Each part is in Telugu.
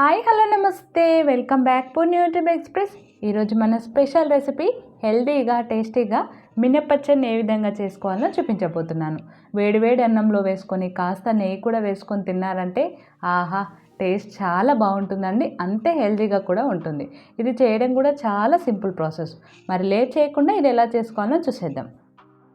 హాయ్ హలో నమస్తే. Welcome back Purna YouTube express ఈరోజు మన స్పెషల్ రెసిపీ హెల్దీగా టేస్టీగా మినపచ్చని ఏ విధంగా చేసుకోవాలో చూపించబోతున్నాను. వేడివేడి అన్నంలో వేసుకొని కాస్త నెయ్యి కూడా వేసుకొని తిన్నారంటే ఆహా టేస్ట్ చాలా బాగుంటుందండి. అంతే హెల్దీగా కూడా ఉంటుంది. ఇది చేయడం కూడా చాలా సింపుల్ ప్రాసెస్. మరి లేట్ చేయకుండా ఇది ఎలా చేసుకోవాలో చూసేద్దాం.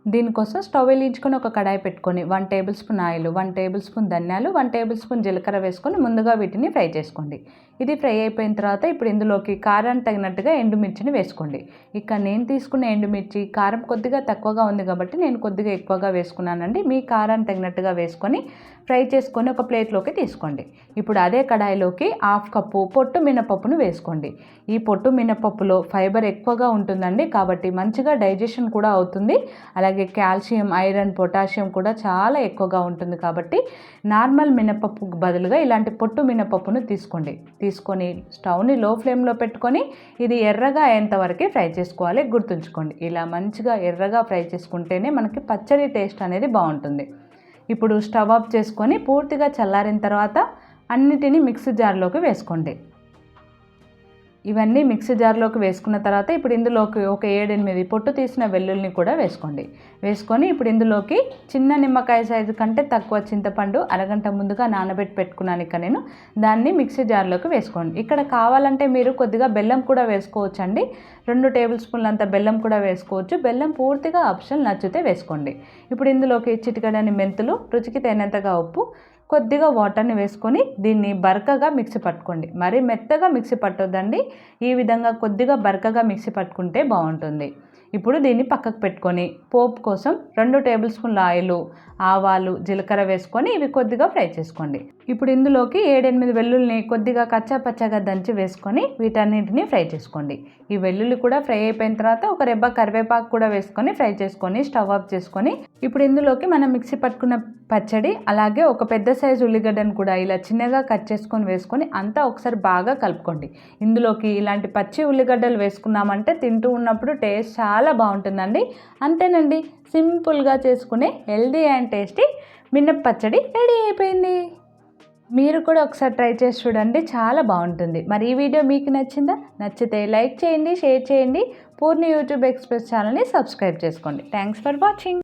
దీనికోసం స్టవ్ వెలిగించుకొని ఒక కడాయి పెట్టుకొని one tablespoon oil one tablespoon ధనియాలు వన్ టేబుల్ స్పూన్ జీలకర్ర వేసుకొని ముందుగా వీటిని ఫ్రై చేసుకోండి. ఇది ఫ్రై అయిపోయిన తర్వాత ఇప్పుడు ఇందులోకి కారాన్ని తగినట్టుగా ఎండుమిర్చిని వేసుకోండి. ఇక్కడ నేను తీసుకున్న ఎండుమిర్చి కారం కొద్దిగా తక్కువగా ఉంది కాబట్టి నేను కొద్దిగా ఎక్కువగా వేసుకున్నానండి. మీ కారాన్ని తగినట్టుగా వేసుకొని ఫ్రై చేసుకొని ఒక ప్లేట్లోకి తీసుకోండి. ఇప్పుడు అదే కడాయిలోకి హాఫ్ కప్పు పొట్టు మినపప్పును వేసుకోండి. ఈ పొట్టు మినపప్పులో ఫైబర్ ఎక్కువగా ఉంటుందండి కాబట్టి మంచిగా డైజెషన్ కూడా అవుతుంది. అలాగే కాల్షియం ఐరన్ పొటాషియం కూడా చాలా ఎక్కువగా ఉంటుంది కాబట్టి నార్మల్ మినపప్పుకు బదులుగా ఇలాంటి పొట్టు మినపప్పును తీసుకోండి. తీసుకొని స్టవ్ని లో ఫ్లేమ్లో పెట్టుకొని ఇది ఎర్రగా అయ్యేంతవరకు ఫ్రై చేసుకోవాలి. గుర్తుంచుకోండి ఇలా మంచిగా ఎర్రగా ఫ్రై చేసుకుంటేనే మనకి పచ్చడి టేస్ట్ అనేది బాగుంటుంది. ఇప్పుడు స్టవ్ ఆఫ్ చేసుకొని పూర్తిగా చల్లారిన తర్వాత అన్నిటినీ మిక్సీ జార్లోకి వేసుకోండి. ఇవన్నీ మిక్సీ జార్లోకి వేసుకున్న తర్వాత ఇప్పుడు ఇందులోకి ఒక ఏడెనిమిది పొట్టు తీసిన వెల్లుల్ని కూడా వేసుకోండి. వేసుకొని ఇప్పుడు ఇందులోకి చిన్న నిమ్మకాయ సైజు కంటే తక్కువ చింతపండు అరగంట ముందుగా నానబెట్టి పెట్టుకున్నాను ఇక నేను. దాన్ని మిక్సీ జార్లోకి వేసుకోండి. ఇక్కడ కావాలంటే మీరు కొద్దిగా బెల్లం కూడా వేసుకోవచ్చు అండి రెండు టేబుల్ స్పూన్లు అంత బెల్లం కూడా వేసుకోవచ్చు. బెల్లం పూర్తిగా ఆప్షన్ నచ్చితే వేసుకోండి. ఇప్పుడు ఇందులోకి చిటికడని మెంతులు రుచికి తగినంతగా ఉప్పు కొద్దిగా వాటర్ని వేసుకొని దీన్ని బరకగా మిక్సీ పట్టుకోండి. మరి మెత్తగా మిక్సీ పట్టొద్దండి. ఈ విధంగా కొద్దిగా బరకగా మిక్సీ పట్టుకుంటే బాగుంటుంది. ఇప్పుడు దీన్ని పక్కకు పెట్టుకొని పోపు కోసం రెండు టేబుల్ స్పూన్ల ఆయిల్ ఆవాలు జీలకర్ర వేసుకొని ఇవి కొద్దిగా ఫ్రై చేసుకోండి. ఇప్పుడు ఇందులోకి ఏడెనిమిది వెల్లుల్ని కొద్దిగా కచ్చా పచ్చగా దంచి వేసుకొని వీటన్నింటినీ ఫ్రై చేసుకోండి. ఈ వెల్లుల్లి కూడా ఫ్రై అయిపోయిన తర్వాత ఒక రెబ్బ కరివేపాకు కూడా వేసుకొని ఫ్రై చేసుకొని స్టవ్ ఆఫ్ చేసుకొని ఇప్పుడు ఇందులోకి మనం మిక్సీ పట్టుకున్న పచ్చడి అలాగే ఒక పెద్ద సైజు ఉల్లిగడ్డను కూడా ఇలా చిన్నగా కట్ చేసుకొని వేసుకొని అంతా ఒకసారి బాగా కలుపుకోండి. ఇందులోకి ఇలాంటి పచ్చి ఉల్లిగడ్డలు వేసుకున్నామంటే తింటూ ఉన్నప్పుడు టేస్ట్ చాలా చాలా బాగుంటుందండి. అంతేనండి సింపుల్గా చేసుకునే హెల్దీ అండ్ టేస్టీ మినప్ప పచ్చడి రెడీ అయిపోయింది. మీరు కూడా ఒకసారి ట్రై చేసి చూడండి చాలా బాగుంటుంది. మరి ఈ వీడియో మీకు నచ్చిందా? నచ్చితే లైక్ చేయండి షేర్ చేయండి. పూర్ణి యూట్యూబ్ ఎక్స్ప్రెస్ ఛానల్ని సబ్స్క్రైబ్ చేసుకోండి. Thanks for watching.